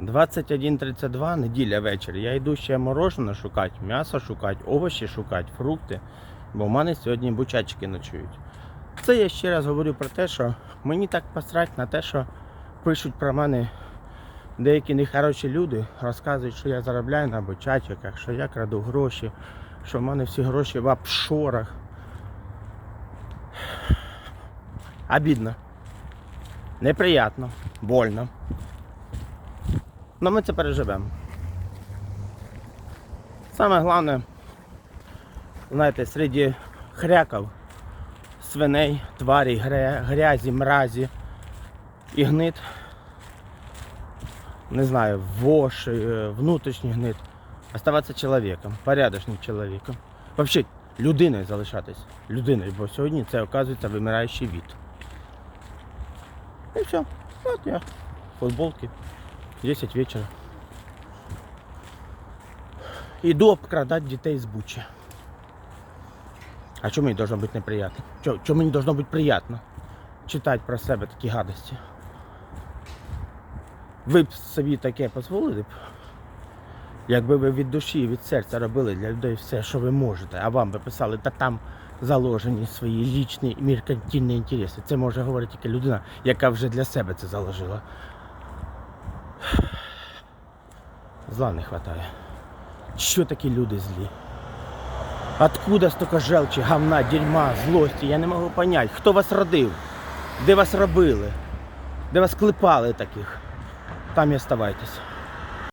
21.32, неділя вечір. Я йду ще морожене шукати, м'ясо шукати, овочі шукати, фрукти. Бо в мене сьогодні бучачки ночують. Це я ще раз говорю про те, що мені так посрать на те, що пишуть про мене деякі нехороші люди, розказують, що я заробляю на бучачиках, що я краду гроші, що в мене всі гроші в офшорах. Обідно. Неприятно, больно. Но ми це переживемо. Саме головне, знаєте, серед хряків, свиней, тварей, гря- грязі, мразі і гнит. Не знаю, вож, е, внутрішній гнит. Оставатися чоловіком, порядочним чоловіком. Взагалі, людиною залишатись. Людиною, бо сьогодні це оказується вимираючий від. І все. От я. Футболки. 10 вечора. Іду обкрадати дітей з Бучі. А чому мені должно бути неприємно? Чому, мені должно бути приємно читати про себе такі гадості? Ви б собі таке дозволили б? Якби ви від душі, і від серця робили для людей все, що ви можете, а вам би писали, та там заложені свої лічні і меркантильні інтереси. Це може говорити тільки людина, яка вже для себе це заложила. Зла не хватає. Що такі люди злі? Откуда столько желчі, говна, дерьма, злості? Я не можу понять, хто вас родив? Де вас робили? Де вас клепали таких? Там і оставайтесь.